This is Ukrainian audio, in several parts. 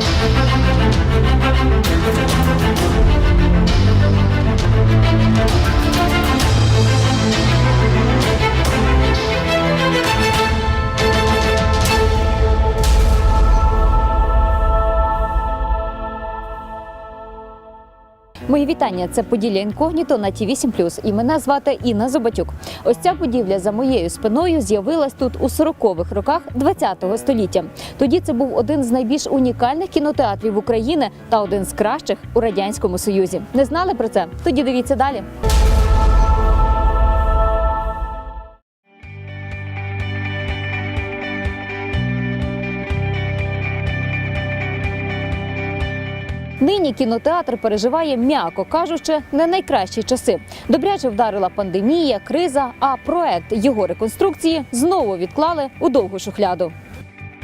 We'll be right. Мої вітання. Це Поділля інкогніто на ті 8 І мене звати Інна Зубатюк. Ось ця будівля за моєю спиною з'явилась тут у 40-х роках ХХ століття. Тоді це був один з найбільш унікальних кінотеатрів України та один з кращих у радянському союзі. Не знали про це? Тоді дивіться далі. Нині кінотеатр переживає, м'яко кажучи, не найкращі часи. Добряче вдарила пандемія, криза, а проект його реконструкції знову відклали у довгу шухляду.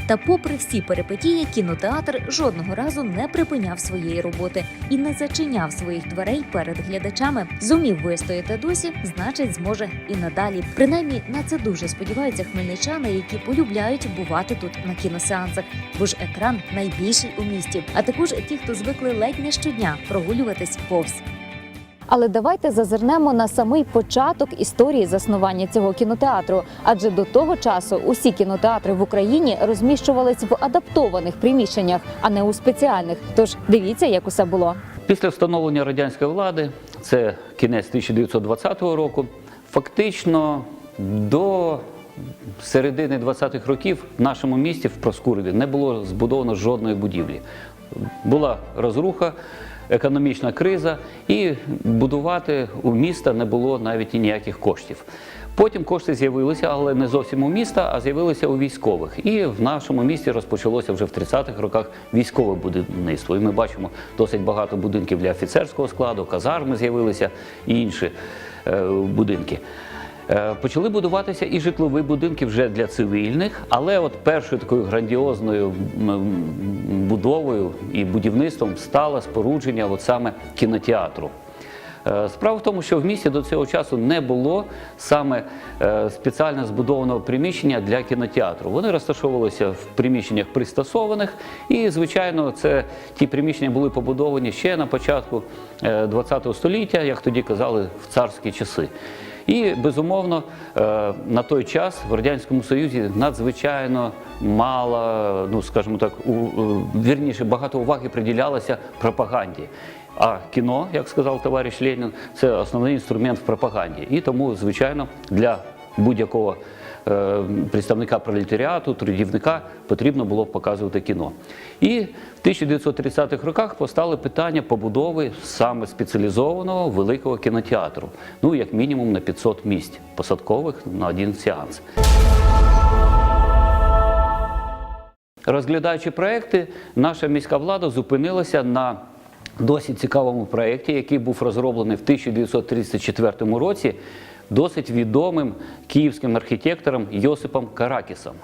Та, попри всі перипетії, кінотеатр жодного разу не припиняв своєї роботи і не зачиняв своїх дверей перед глядачами. Зумів вистояти досі, значить, зможе і надалі. Принаймні на це дуже сподіваються хмельничани, які полюбляють бувати тут на кіносеансах, бо ж екран найбільший у місті. А також ті, хто звикли ледь не щодня прогулюватись повз. Але давайте зазирнемо на самий початок історії заснування цього кінотеатру. Адже до того часу усі кінотеатри в Україні розміщувались в адаптованих приміщеннях, а не у спеціальних. Тож дивіться, як усе було. Після встановлення радянської влади, це кінець 1920 року, фактично до середини 20-х років в нашому місті в Проскурові не було збудовано жодної будівлі. Була розруха, економічна криза, і будувати у міста не було навіть і ніяких коштів. Потім кошти з'явилися, але не зовсім у міста, а з'явилися у військових. І в нашому місті розпочалося вже в 30-х роках військове будівництво. І ми бачимо досить багато будинків для офіцерського складу, казарми з'явилися і інші е, будинки. Е, Почали будуватися і житлові будинки вже для цивільних, але от першою такою грандіозною будовою і будівництвом стало спорудження от саме кінотеатру. Е, Справа в тому, що в місті до цього часу не було саме е, спеціально збудованого приміщення для кінотеатру. Вони розташовувалися в приміщеннях пристосованих, і, звичайно, це ті приміщення були побудовані ще на початку ХХ століття, як тоді казали, в царські часи. І безумовно е, на той час в радянському союзі надзвичайно мало, ну скажімо так, у, у- вірніше багато уваги приділялося пропаганді. А кіно, як сказав товариш Ленін, це основний інструмент в пропаганді. І тому, звичайно, для будь-якого е, представника пролетаріату, трудівника потрібно було показувати кіно. І в 1930-х роках постали питання побудови саме спеціалізованого великого кінотеатру, ну як мінімум на 500 місць посадкових на один сеанс. Розглядаючи проекти, наша міська влада зупинилася на досить цікавому проєкті, який був розроблений в 1934 році досить відомим київським архітектором Йосипом Каракісом.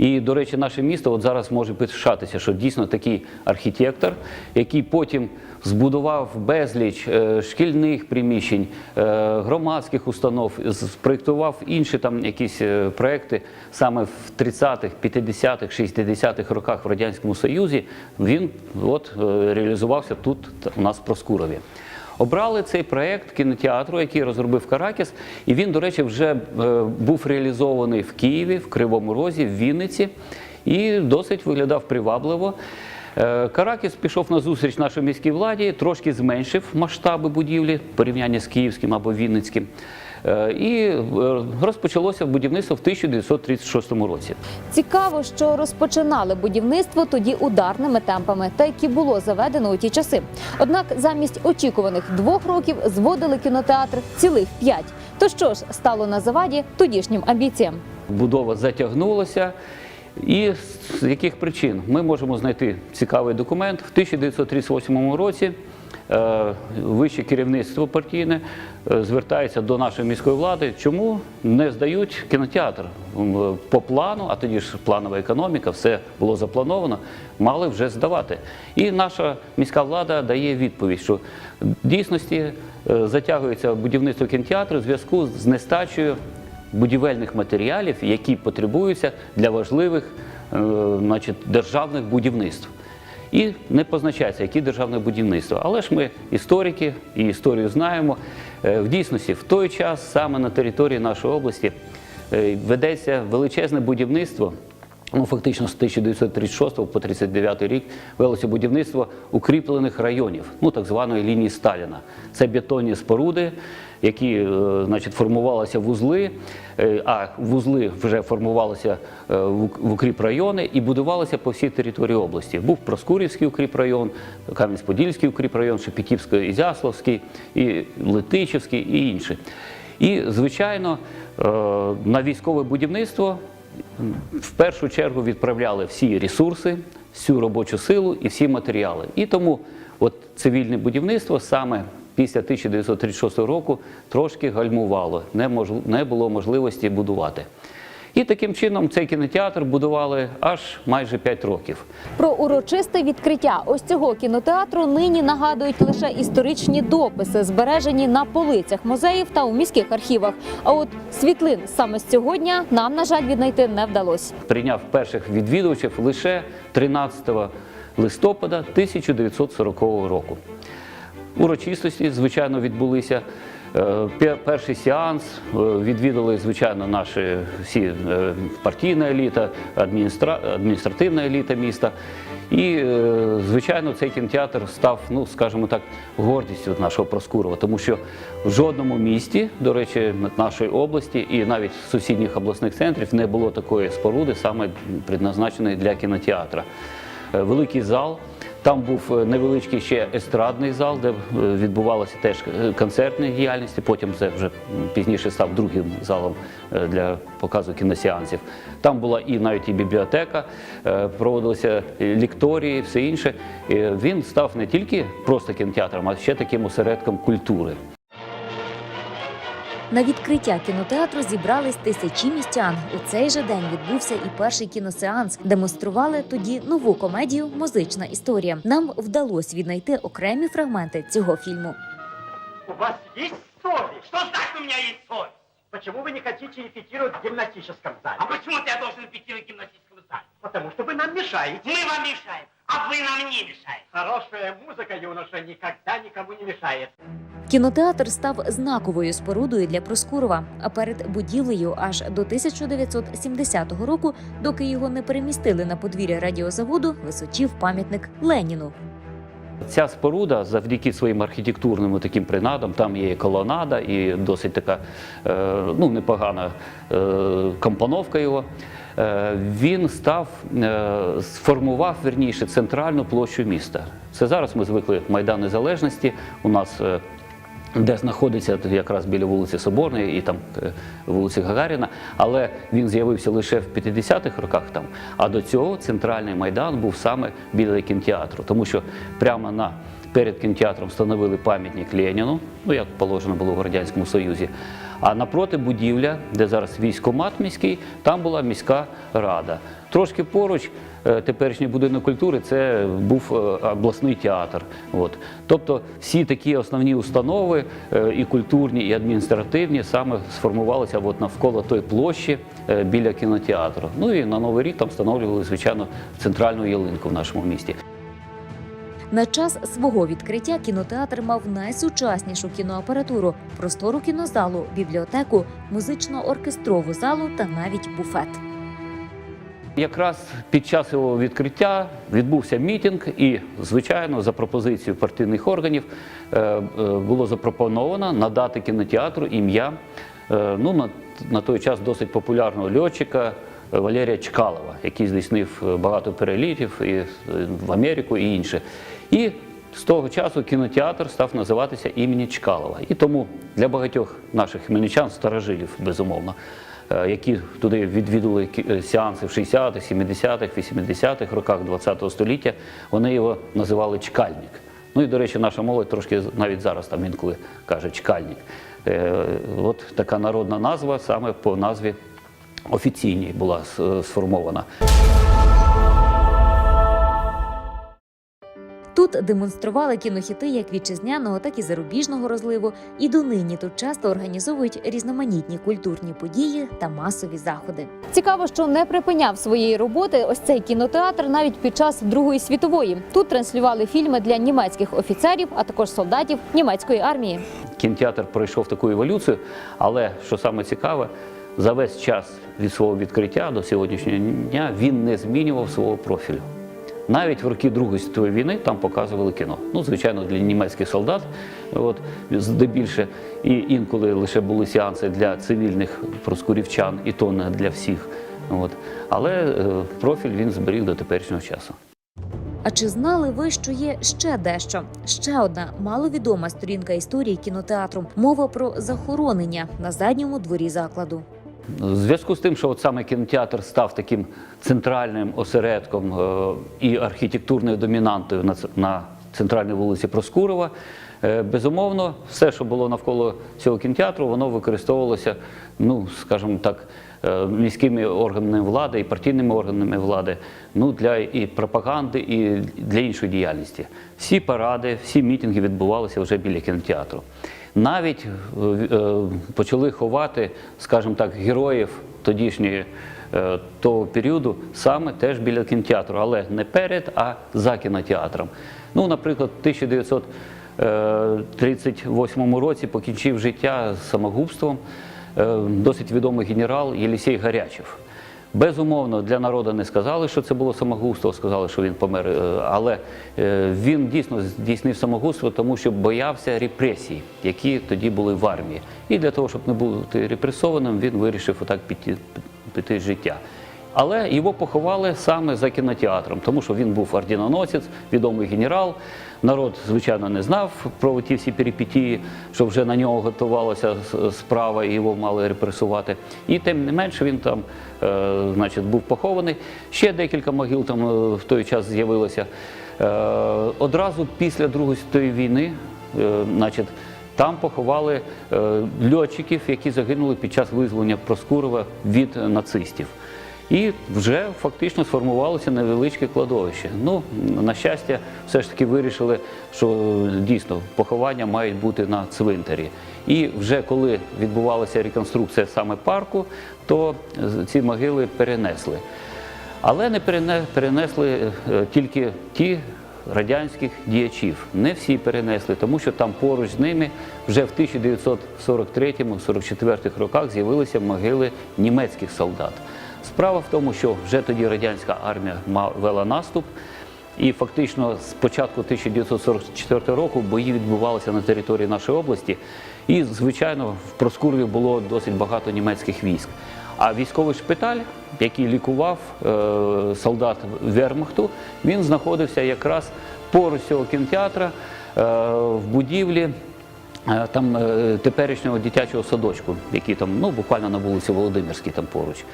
І, до речі, наше місто от зараз може пишатися, що дійсно такий архітектор, який потім збудував безліч е, шкільних приміщень, е, громадських установ, спроєктував інші там якісь е, проекти саме в 30-х, 50-х, 60-х роках в Радянському Союзі, він от реалізувався тут у нас в Проскурові. Обрали цей проект кінотеатру, який розробив Каракіс, і він, до речі, вже е, був реалізований в Києві, в Кривому Розі, в Вінниці, і досить виглядав привабливо. Е, Каракіс пішов на зустріч нашій міській владі, трошки зменшив масштаби будівлі в порівнянні з київським або Вінницьким. Е, І е, розпочалося будівництво в 1936 році. Цікаво, що розпочинали будівництво тоді ударними темпами, та які було заведено у ті часи. Однак замість очікуваних двох років зводили кінотеатр цілих п'ять. То що ж стало на заваді тодішнім амбіціям? будова затягнулася. І з яких причин ми можемо знайти цікавий документ в 1938 році. Е, Вище керівництво партійне е, звертається до нашої міської влади, чому не здають кінотеатр по плану, а тоді ж планова економіка, все було заплановано, мали вже здавати. І наша міська влада дає відповідь, що в дійсності е, затягується будівництво кінотеатру в зв'язку з нестачею будівельних матеріалів, які потребуються для важливих е, значить, державних будівництв. І не позначається, яке державне будівництво. Але ж ми історики і історію знаємо. Е, В дійсності, в той час саме на території нашої області е, ведеться величезне будівництво. Ну, фактично з 1936 по 39 рік велося будівництво укріплених районів, ну так званої лінії Сталіна. Це бетонні споруди, які е, значить, формувалися вузли, е, а вузли вже формувалися е, в ук- в укріпрайони і будувалися по всій території області. Був Проскурівський укріпрайон, Кам'янець-Подільський укріпрайон, Шепетівський, Ізяславський, і Летичівський і інші. І, звичайно, на військове будівництво в першу чергу відправляли всі ресурси, всю робочу силу і всі матеріали. І тому от цивільне будівництво саме після 1936 року трошки гальмувало, не, мож, не було можливості будувати. І таким чином цей кінотеатр будували аж майже 5 років. Про урочисте відкриття ось цього кінотеатру нині нагадують лише історичні дописи, збережені на полицях музеїв та у міських архівах. А от світлин саме з цього дня нам, на жаль, віднайти не вдалося. Прийняв перших відвідувачів лише 13 листопада 1940 року. Урочистості, звичайно, відбулися. Е, Перший сеанс е, відвідали, звичайно, наші всі е, партійна еліта, адміністра... адміністративна еліта міста. І, звичайно, цей кінотеатр став, ну скажімо так, гордістю нашого Проскурова, тому що в жодному місті, до речі, нашої області і навіть сусідніх обласних центрів не було такої споруди, саме предназначеної для кінотеатра. Великий зал. Там був е, невеличкий ще естрадний зал, де е, відбувалася теж е, концертна діяльність. Потім це вже пізніше став другим залом для показу кіносеансів. Там була і навіть і бібліотека, проводилися лікторії, все інше. Він став не тільки просто кінотеатром, а ще таким осередком культури. На відкриття кінотеатру зібрались тисячі містян. У цей же день відбувся і перший кіносеанс. Демонстрували тоді нову комедію Музична історія. Нам вдалося віднайти окремі фрагменти цього фільму. У вас есть совесть? Что значит у меня есть совесть? Почему вы не хотите репетировать в гимнастическом зале? А почему-то я должен репетировать в гимнастическом зале? Потому что вы нам мешаете. Мы вам мешаем, а вы нам не мешаете. Хорошая музыка, юноша, никогда никому не мешает. Кінотеатр став знаковою спорудою для Проскурова. А перед будівлею аж до 1970 року, доки його не перемістили на подвір'я радіозаводу, височів пам'ятник Леніну. Ця споруда завдяки своїм архітектурним таким принадам, там є і колонада, і досить така е, ну, непогана е, компоновка його. Е, він став, сформував верніше центральну площу міста. Це зараз ми звикли Майдан Незалежності. У нас де знаходиться якраз біля вулиці Соборної і там е, вулиці Гагаріна, але він з'явився лише в 50-х роках там. А до цього центральний майдан був саме біля кінотеатру, тому що прямо на перед кінотеатром встановили пам'ятник Леніну, ну як положено було в радянському Союзі. А напроти будівля, де зараз військомат міський, там була міська рада. Трошки поруч е, теперішній будинок культури це був е, обласний театр. От. Тобто всі такі основні установи, е, і культурні, і адміністративні, саме сформувалися от навколо тої площі біля кінотеатру. Ну і на Новий рік там встановлювали, звичайно, центральну ялинку в нашому місті. На час свого відкриття кінотеатр мав найсучаснішу кіноапаратуру, простору кінозалу, бібліотеку, музично-оркестрову залу та навіть буфет. Якраз під час його відкриття відбувся мітинг, і, звичайно, за пропозицією партійних органів е, е, було запропоновано надати кінотеатру ім'я е, ну, на, той час досить популярного льотчика Валерія Чкалова, який здійснив багато перелітів і в Америку і інше. І з того часу кінотеатр став називатися імені Чкалова. І тому для багатьох наших хмельничан, старожилів, безумовно, е, які туди відвідували е, сеанси в 60-х, 70-х, 80-х роках ХХ століття, вони його називали чкальник. Ну і, до речі, наша молодь трошки навіть зараз там інколи каже чкальник. Е, От така народна назва саме по назві офіційній була сформована. Тут демонстрували кінохіти як вітчизняного, так і зарубіжного розливу. І донині тут часто організовують різноманітні культурні події та масові заходи. Цікаво, що не припиняв своєї роботи ось цей кінотеатр навіть під час Другої світової. Тут транслювали фільми для німецьких офіцерів, а також солдатів німецької армії. Кінотеатр пройшов таку еволюцію, але що саме цікаве, за весь час від свого відкриття до сьогоднішнього дня він не змінював свого профілю. Навіть в роки Другої світової війни там показували кіно. Ну, звичайно, для німецьких солдат, от здебільше, і інколи лише були сеанси для цивільних проскурівчан, і то не для всіх. От. Але е, профіль він зберіг до теперішнього часу. А чи знали ви, що є ще дещо? Ще одна маловідома сторінка історії кінотеатру мова про захоронення на задньому дворі закладу. В зв'язку з тим, що от саме кінотеатр став таким центральним осередком е, і архітектурною домінантою на, центральній вулиці Проскурова, е, безумовно, все, що було навколо цього кінотеатру, воно використовувалося, ну, скажімо так, е, міськими органами влади і партійними органами влади ну, для і пропаганди, і для іншої діяльності. Всі паради, всі мітинги відбувалися вже біля кінотеатру. Навіть е, е, почали ховати, скажімо так, героїв тодішньої е, того періоду саме теж біля кінотеатру, але не перед, а за кінотеатром. Ну, наприклад, в 1938 році покінчив життя самогубством досить відомий генерал Єлісей Гарячев. Безумовно, для народу не сказали, що це було самогубство, сказали, що він помер. е, Але е, він дійсно здійснив самогубство, тому що боявся репресій, які тоді були в армії. І для того, щоб не бути репресованим, він вирішив отак піти, піти життя. Але його поховали саме за кінотеатром, тому що він був орденоносець, відомий генерал. Народ, звичайно, не знав про ті всі перипетії, що вже на нього готувалася справа і його мали репресувати. І тим не менше він там е, значить, був похований. Ще декілька могил там е, в той час з'явилося. Е, одразу після Другої світової війни, значить, там поховали льотчиків, які загинули під час визволення Проскурова від нацистів. І вже фактично сформувалося невеличке кладовище. Ну, на щастя, все ж таки вирішили, що дійсно поховання мають бути на цвинтарі. І вже коли відбувалася реконструкція саме парку, то ці могили перенесли. Але не перенесли е, тільки ті радянських діячів. Не всі перенесли, тому що там поруч з ними вже в 1943-44 роках з'явилися могили німецьких солдат. Справа в тому, що вже тоді радянська армія вела наступ, і фактично з початку 1944 року бої відбувалися на території нашої області. І, звичайно, в Проскурві було досить багато німецьких військ. А військовий шпиталь, який лікував е, солдат Вермахту, він знаходився якраз поруч цього кінотеатра е, в будівлі е, там е, теперішнього дитячого садочку, який там ну, буквально на вулиці Володимирській там поруч.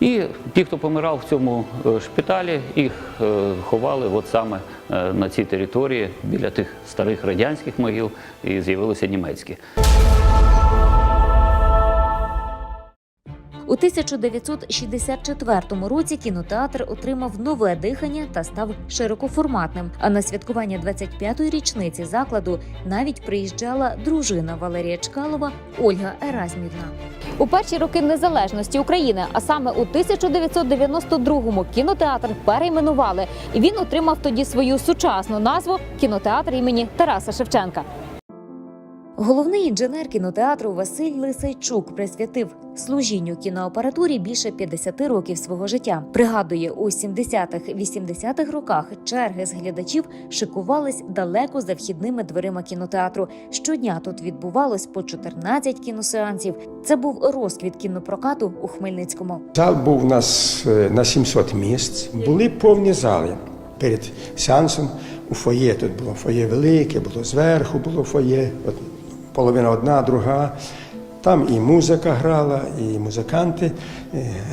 І ті, хто помирав в цьому е, шпиталі, їх е, ховали от саме е, на цій території біля тих старих радянських могил, і з'явилися німецькі. У 1964 році кінотеатр отримав нове дихання та став широкоформатним. А на святкування 25-ї річниці закладу навіть приїжджала дружина Валерія Чкалова Ольга Еразмівна. У перші роки незалежності України, а саме у 1992-му кінотеатр перейменували, і він отримав тоді свою сучасну назву кінотеатр імені Тараса Шевченка. Головний інженер кінотеатру Василь Лисайчук присвятив служінню кіноапаратурі більше 50 років свого життя. Пригадує, у 70-х-80-х роках черги з глядачів шикувались далеко за вхідними дверима кінотеатру. Щодня тут відбувалось по 14 кіносеансів. Це був розквіт кінопрокату у Хмельницькому. Зал був у нас е, на 700 місць. Були повні зали перед сеансом. У фоє тут було фоє велике, було зверху, було фоє, половина одна, друга. Там і музика грала, і музиканти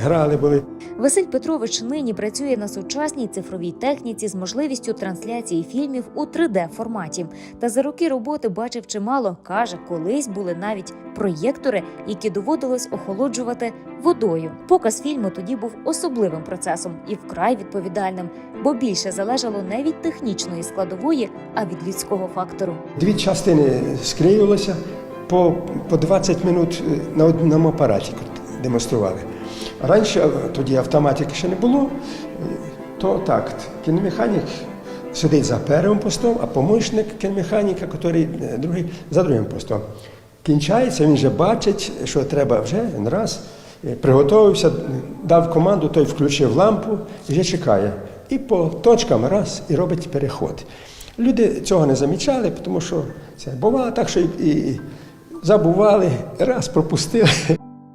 грали були. Василь Петрович нині працює на сучасній цифровій техніці з можливістю трансляції фільмів у 3D форматі. Та за роки роботи бачив чимало. каже, колись були навіть проєктори, які доводилось охолоджувати водою. Показ фільму тоді був особливим процесом і вкрай відповідальним, бо більше залежало не від технічної складової, а від людського фактору. Дві частини склеювалися по, по 20 минут е, на одному апараті демонстрували. Раніше е, тоді автоматики ще не було, е, то так, кіномеханік сидить за першим постом, а помічник кіномеханіка, який е, другий, за другим постом. Кінчається, він вже бачить, що треба вже раз. Приготувався, дав команду, той включив лампу і вже чекає. І по точкам раз і робить переход. Люди цього не замічали, тому що це бувало так, що і забували, раз пропустили.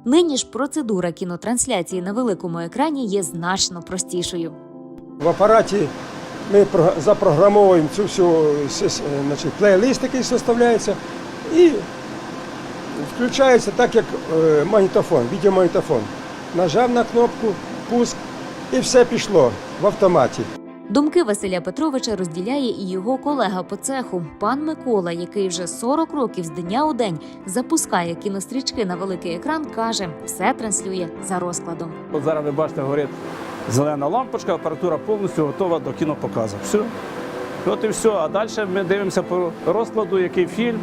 Нині ж процедура кінотрансляції на великому екрані є значно простішою. В апараті ми запрограмовуємо цю всю е, значить, плейлист, який составляється, і включається так, як е, магнітофон, відеомагнітофон. Нажав на кнопку, пуск, і все пішло в автоматі. Думки Василя Петровича розділяє і його колега по цеху, пан Микола, який вже 40 років з дня у день запускає кінострічки на великий екран, каже, все транслює за розкладом. От зараз ви бачите, горить зелена лампочка, апаратура повністю готова до кінопоказу. Все. От і все. А далі ми дивимося по розкладу, який фільм.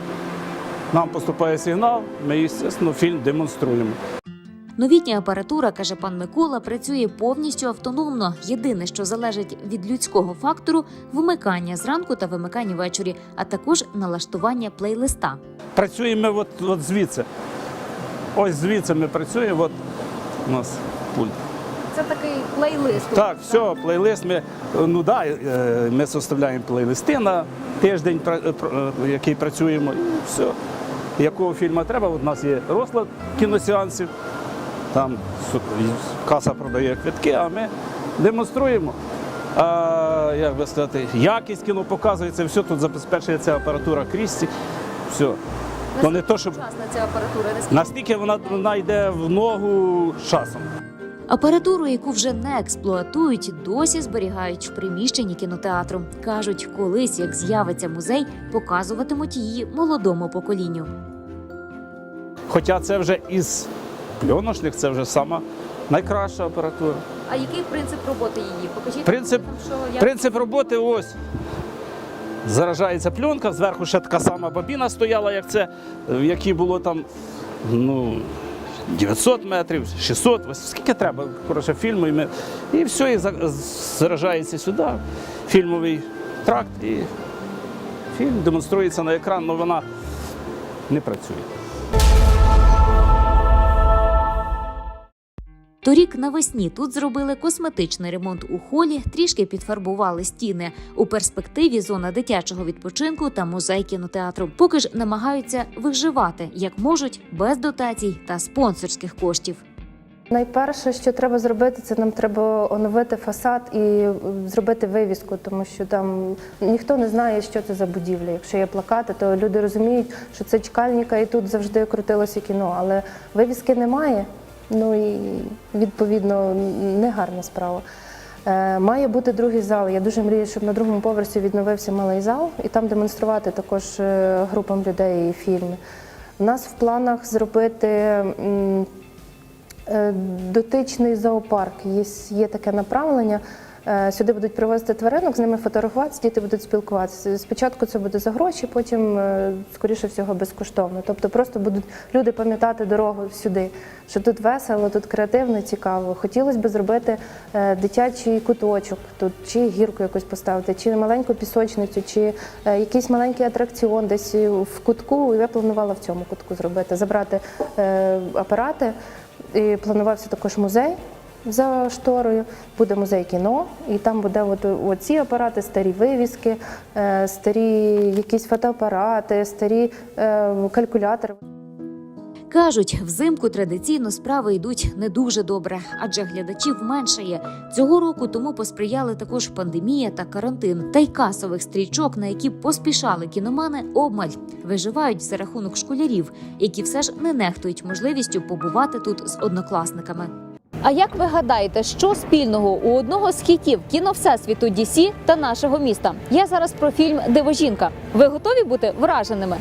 Нам поступає сигнал, ми, звісно, фільм демонструємо. Новітня апаратура, каже пан Микола, працює повністю автономно. Єдине, що залежить від людського фактору вимикання зранку та вимикання ввечері, а також налаштування плейлиста. Працюємо от, от звідси. Ось звідси ми працюємо, от у нас пульт. Це такий плейлист. Так, все, плейлист. Ми, ну, да, е, ми составляємо плейлисти на тиждень, е, е, який працюємо, і все. Якого фільму треба? От у нас є розклад кіносеансів, там каса продає квитки, а ми демонструємо. А, як би сказати, якість кіно показується, все тут забезпечується апаратура Крісті. Все. То не то, щоб ця апаратура. настільки вона, вона йде в ногу з часом. Апаратуру, яку вже не експлуатують, досі зберігають в приміщенні кінотеатру. кажуть, колись як з'явиться музей, показуватимуть її молодому поколінню. Хоча це вже із пленочних, це вже сама найкраща апаратура. А який принцип роботи її? Покажіть Принцип- що як Принцип роботи ось. Заражається пленка, зверху ще така сама бобіна стояла, як це, в якій було там ну, 900 метрів, 600, ось скільки треба, коротше, фільму. І, ми, і все, і за- заражається сюди, фільмовий тракт, і фільм демонструється на екран, але вона не працює. Торік навесні тут зробили косметичний ремонт у холі, трішки підфарбували стіни. У перспективі зона дитячого відпочинку та музей кінотеатру. Поки ж намагаються виживати як можуть без дотацій та спонсорських коштів. Найперше, що треба зробити, це нам треба оновити фасад і е, зробити вивіску, тому що там ніхто не знає, що це за будівля. Якщо є плакати, то люди розуміють, що це чекальніка, і тут завжди крутилося кіно. Але вивіски немає. Ну і відповідно негарна справа. Е, Має бути другий зал. Я дуже мрію, щоб на другому поверсі відновився малий зал, і там демонструвати також е, групам людей фільми. У нас в планах зробити. Е, Дотичний зоопарк є, є таке направлення. Е, Сюди будуть привозити тваринок, з ними фотографуватися, діти будуть спілкуватися. Спочатку це буде за гроші, потім, е, скоріше всього, безкоштовно. Тобто просто будуть люди пам'ятати дорогу сюди, що тут весело, тут креативно, цікаво. Хотілося б зробити е, дитячий куточок тут, чи гірку якусь поставити, чи маленьку пісочницю, чи якийсь маленький атракціон десь в кутку. Я планувала в цьому кутку зробити, забрати апарати. І планувався також музей за шторою. Буде музей кіно, і там буде от, оці апарати, старі вивіски, е, старі якісь фотоапарати, старі е, калькулятори. Кажуть, взимку традиційно справи йдуть не дуже добре, адже глядачів меншає. Цього року тому посприяли також пандемія та карантин, та й касових стрічок, на які поспішали кіномани, обмаль виживають за рахунок школярів, які все ж не нехтують можливістю побувати тут з однокласниками. А як ви гадаєте, що спільного у одного з хітів кіно Всесвіту DC та нашого міста? Я зараз про фільм Дивожінка. Ви готові бути враженими?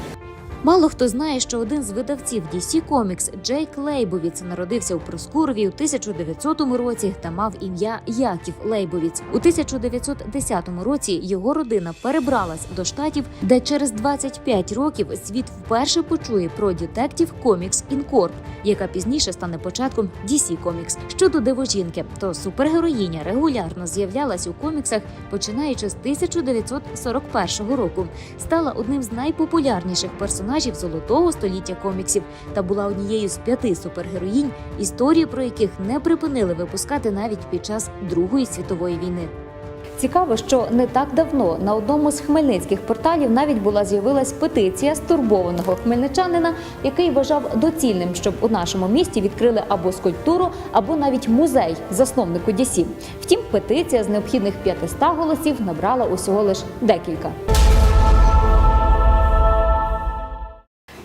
Мало хто знає, що один з видавців DC Comics Джейк Лейбовіц народився у Проскурові у 1900 році та мав ім'я Яків Лейбовіц. У 1910 році його родина перебралась до штатів, де через 25 років світ вперше почує про Detective Comics Incorp, яка пізніше стане початком DC Comics. Щодо дивожінки, то супергероїня регулярно з'являлась у коміксах, починаючи з 1941 року. Стала одним з найпопулярніших персонажів золотого століття коміксів та була однією з п'яти супергероїнь, історії про яких не припинили випускати навіть під час Другої світової війни. Цікаво, що не так давно на одному з хмельницьких порталів навіть була з'явилась петиція стурбованого хмельничанина, який вважав доцільним, щоб у нашому місті відкрили або скульптуру, або навіть музей засновнику Дісі. Втім, петиція з необхідних 500 голосів набрала усього лише декілька.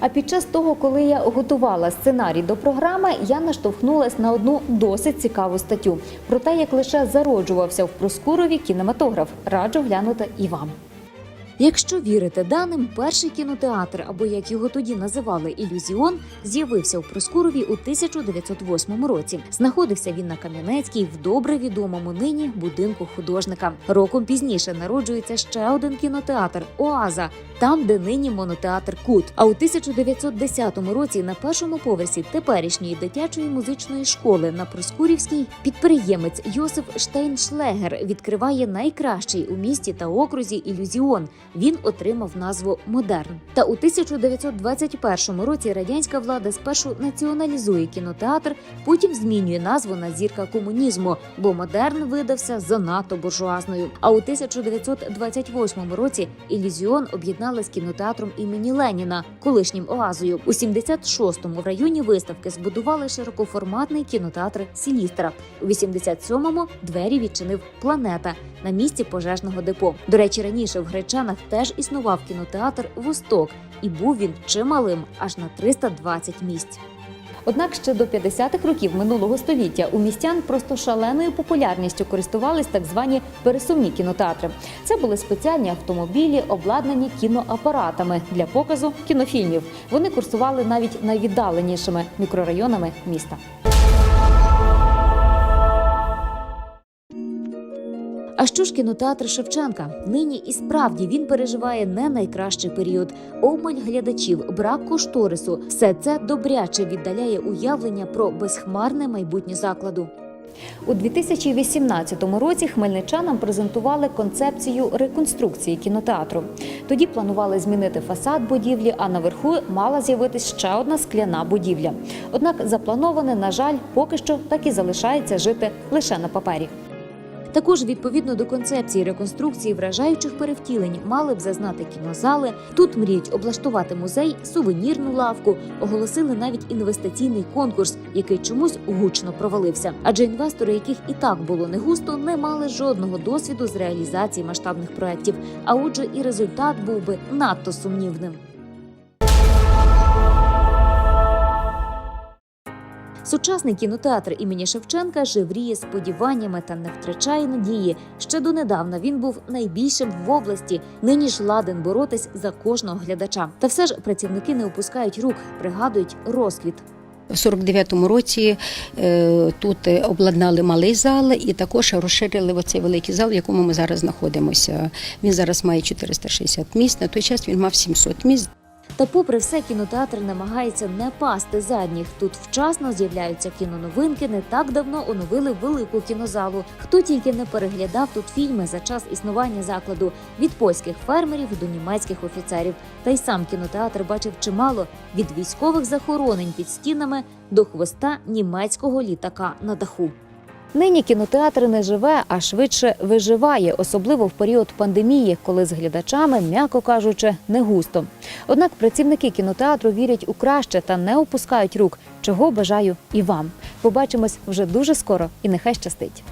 А під час того, коли я готувала сценарій до програми, я наштовхнулася на одну досить цікаву статтю про те, як лише зароджувався в Проскурові кінематограф. Раджу глянути і вам. Якщо вірити даним, перший кінотеатр, або як його тоді називали ілюзіон, з'явився у Проскурові у 1908 році. Знаходився він на Кам'янецькій в добре відомому нині будинку художника. Роком пізніше народжується ще один кінотеатр Оаза, там, де нині монотеатр Кут. А у 1910 році на першому поверсі теперішньої дитячої музичної школи на Проскурівській підприємець Йосиф Штейншлегер відкриває найкращий у місті та окрузі ілюзіон. Він отримав назву Модерн. Та у 1921 році радянська влада спершу націоналізує кінотеатр, потім змінює назву на зірка комунізму, бо модерн видався занадто буржуазною. А у 1928 році ілюзіон об'єднали з кінотеатром імені Леніна, колишнім оазою. У 76-му в районі виставки збудували широкоформатний кінотеатр Сілістра. У 87-му двері відчинив планета на місці пожежного депо. До речі, раніше в Гречанах теж існував кінотеатр Восток, і був він чималим, аж на 320 місць. Однак ще до 50-х років минулого століття у містян просто шаленою популярністю користувались так звані пересувні кінотеатри. Це були спеціальні автомобілі, обладнані кіноапаратами для показу кінофільмів. Вони курсували навіть найвіддаленішими мікрорайонами міста. А що ж кінотеатр Шевченка? Нині і справді він переживає не найкращий період. Обмаль глядачів, брак кошторису все це добряче віддаляє уявлення про безхмарне майбутнє закладу. У 2018 році хмельничанам презентували концепцію реконструкції кінотеатру. Тоді планували змінити фасад будівлі, а наверху мала з'явитись ще одна скляна будівля. Однак заплановане, на жаль, поки що так і залишається жити лише на папері. Також відповідно до концепції реконструкції вражаючих перевтілень мали б зазнати кінозали. Тут мріють облаштувати музей, сувенірну лавку, оголосили навіть інвестиційний конкурс, який чомусь гучно провалився. Адже інвестори, яких і так було не густо, не мали жодного досвіду з реалізації масштабних проєктів. А отже, і результат був би надто сумнівним. Сучасний кінотеатр імені Шевченка живріє сподіваннями та не втрачає надії. Ще донедавна він був найбільшим в області. Нині ж ладен боротись за кожного глядача. Та все ж працівники не опускають рук, пригадують розквіт. У 49-му році е, тут е, обладнали малий зал і також розширили оцей великий зал, в якому ми зараз знаходимося. Він зараз має 460 місць. На той час він мав 700 місць. Та, попри все, кінотеатр намагається не пасти задніх. Тут вчасно з'являються кіноновинки. Не так давно оновили велику кінозалу. Хто тільки не переглядав тут фільми за час існування закладу від польських фермерів до німецьких офіцерів. Та й сам кінотеатр бачив чимало від військових захоронень під стінами до хвоста німецького літака на даху. Нині кінотеатр не живе, а швидше виживає, особливо в період пандемії, коли з глядачами, м'яко кажучи, не густо. Однак працівники кінотеатру вірять у краще та не опускають рук, чого бажаю і вам. Побачимось вже дуже скоро і нехай щастить.